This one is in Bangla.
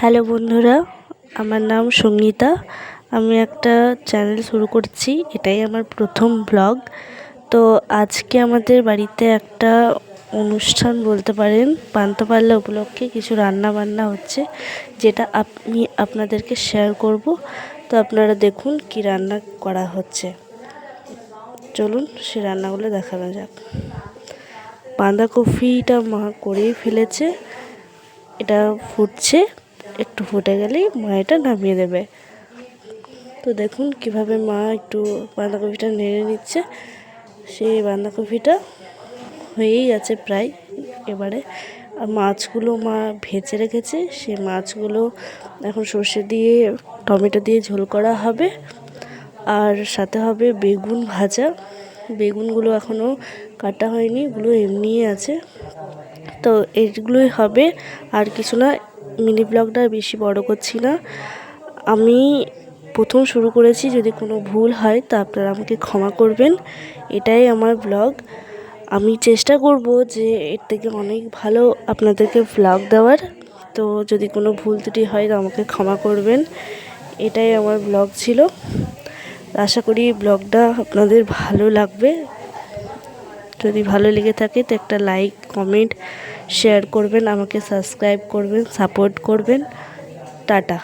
হ্যালো বন্ধুরা, আমার নাম সঙ্গীতা। আমি একটা চ্যানেল শুরু করছি, এটাই আমার প্রথম ব্লগ। তো আজকে আমাদের বাড়িতে একটা অনুষ্ঠান বলতে পারেন, পান্তাপাল্লা উপলক্ষে কিছু রান্না বান্না হচ্ছে, যেটা আমি আপনাদেরকে শেয়ার করব। তো আপনারা দেখুন কি রান্না করা হচ্ছে। চলুন সে রান্নাগুলো দেখানো যাক। বাঁধাকপিটা মা করেই ফেলেছে, এটা ফুটছে। একটু ফুটে গেলেই মা এটা নামিয়ে দেবে। তো দেখুন কীভাবে মা একটু বাঁধাকপিটা নেড়ে নিচ্ছে। সেই বাঁধাকপিটা হয়েই গেছে প্রায় এবারে। আর মাছগুলো মা ভেজে রেখেছে। সেই মাছগুলো এখন সর্ষে দিয়ে, টমেটো দিয়ে ঝোল করা হবে। আর সাথে হবে বেগুন ভাজা। বেগুনগুলো এখনও কাটা হয়নি, এগুলো এমনিই আছে। তো এইগুলোই হবে, আর কিছু না মিনি ব্লগটা বেশি বড় করছি না। আমি প্রথম শুরু করেছি যদি কোনো ভুল হয় তা আপনারা আমাকে ক্ষমা করবেন। এটাই আমার ব্লগ। আমি চেষ্টা করব যে এর থেকে অনেক ভালো আপনাদেরকে ব্লগ দেওয়ার। তো যদি কোনো ভুল ত্রুটি হয় তো আমাকে ক্ষমা করবেন। এটাই আমার ব্লগ ছিল। আশা করি ব্লগটা আপনাদের ভালো লাগবে। যদি ভালো লেগে থাকে তো একটা লাইক কমেন্ট শেয়ার করবেন, আমাকে সাবস্ক্রাইব করবেন সাপোর্ট করবেন। টাটা।